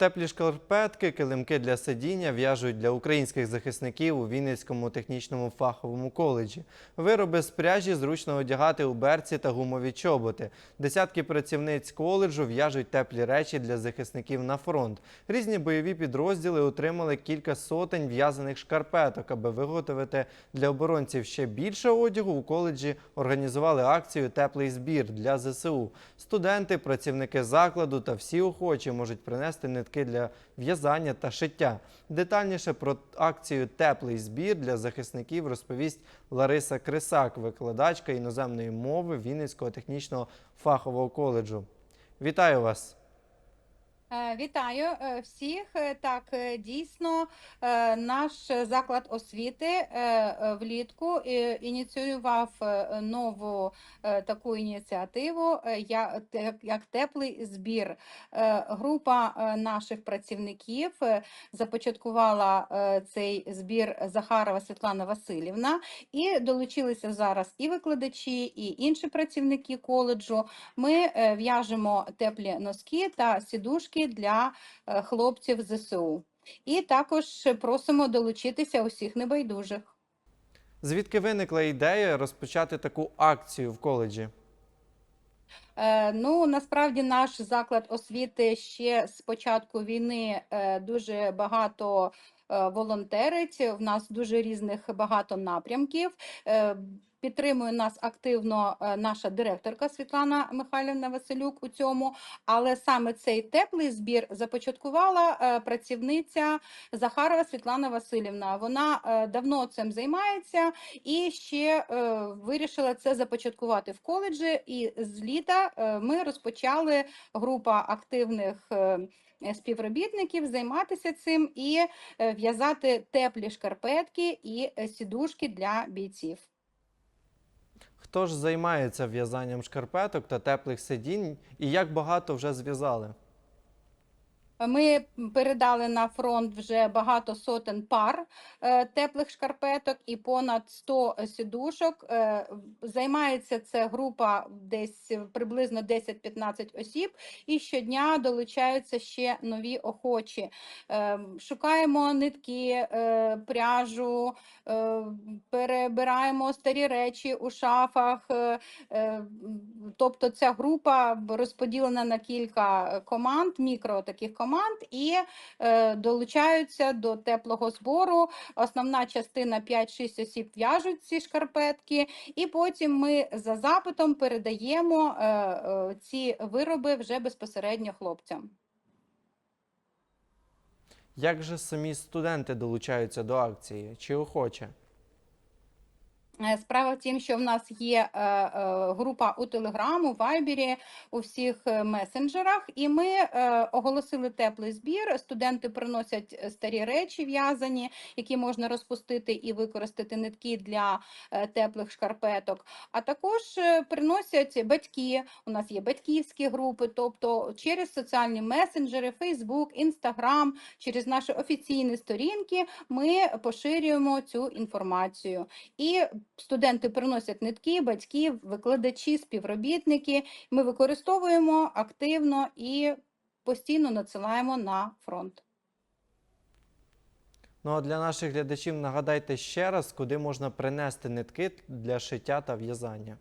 Теплі шкарпетки, килимки для сидіння в'яжуть для українських захисників у Вінницькому технічному фаховому коледжі. Вироби з пряжі зручно одягати у берці та гумові чоботи. Десятки працівниць коледжу в'яжуть теплі речі для захисників на фронт. Різні бойові підрозділи отримали кілька сотень в'язаних шкарпеток. Аби виготовити для оборонців ще більше одягу, у коледжі організували акцію Теплий збір для ЗСУ. Студенти, працівники закладу та всі охочі можуть принести нитки для в'язання та шиття. Детальніше про акцію Теплий збір для захисників розповість Лариса Крисак, викладачка іноземної мови Вінницького технічного фахового коледжу. Вітаю вас! Е, Вітаю е, всіх. Е, Так, дійсно, наш заклад освіти влітку ініціював нову таку ініціативу, як теплий збір. Група наших працівників започаткувала цей збір Захарова Світлана Васильівна, і долучилися зараз і викладачі, і інші працівники коледжу. Ми в'яжемо теплі носки та сідушки для е, хлопців ЗСУ. І також просимо долучитися усіх небайдужих. Звідки виникла ідея розпочати таку акцію в коледжі? Е, Ну, насправді наш заклад освіти ще з початку війни е, дуже багато волонтерить. В нас дуже різних багато напрямків. Е, Підтримує нас активно е, наша директорка Світлана Михайлівна Василюк у цьому. Але саме цей теплий збір започаткувала е, працівниця Захарова Світлана Васильівна. Вона е, давно цим займається і ще е, вирішила це започаткувати в коледжі. І з літа е, ми розпочали група активних. Е, Співробітників займатися цим і е, в'язати теплі шкарпетки і е, сідушки для бійців. Хто ж займається в'язанням шкарпеток та теплих сидінь і як багато вже зв'язали? Ми передали на фронт вже багато сотень пар е, теплих шкарпеток і понад 100 сідушок. Е, Займається це група десь приблизно 10-15 осіб, і щодня долучаються ще нові охочі. Е, Шукаємо нитки, е, пряжу, е, перебираємо старі речі у шафах. е, е, Тобто ця група розподілена на кілька е, команд, мікро таких команд, і е, долучаються до теплого збору. Основна частина 5-6 осіб в'яжуть ці шкарпетки, і потім ми за запитом передаємо е, е, ці вироби вже безпосередньо хлопцям. Як же самі студенти долучаються до акції? Чи охоче? Е, Справа в тім, що в нас є е, е, група у Телеграм, у Вайбері, у всіх месенджерах, і ми оголосили теплий збір. Студенти приносять старі речі в'язані, які можна розпустити і використати нитки для теплих шкарпеток. А також приносять батьки. У нас є батьківські групи, тобто через соціальні месенджери, Facebook, Instagram, через наші офіційні сторінки ми поширюємо цю інформацію. І студенти приносять нитки, батьки, викладачі, співробітники. Ми використовуємо активно і постійно надсилаємо на фронт. Ну а для наших глядачів нагадайте ще раз, куди можна принести нитки для шиття та в'язання.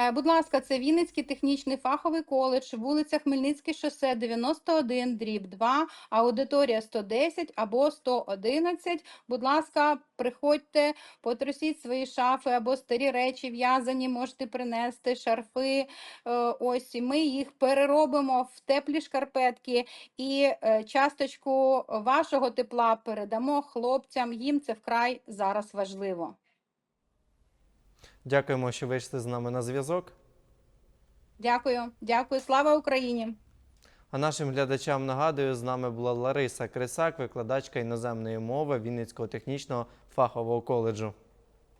Е, Будь ласка, це Вінницький технічний фаховий коледж, вулиця Хмельницьке шосе 91, дріб 2, аудиторія 110 або 111. Будь ласка, приходьте, потрусіть свої шафи або старі речі в'язані, можете принести шарфи. Е, Ось і ми їх переробимо в теплі шкарпетки і е, часточку вашого тепла передамо хлопцям. Їм це вкрай зараз важливо. Дякуємо, що вийшли з нами на зв'язок. Дякую, дякую. Слава Україні! А нашим глядачам нагадую, з нами була Лариса Крисак, викладачка іноземної мови Вінницького технічного фахового коледжу.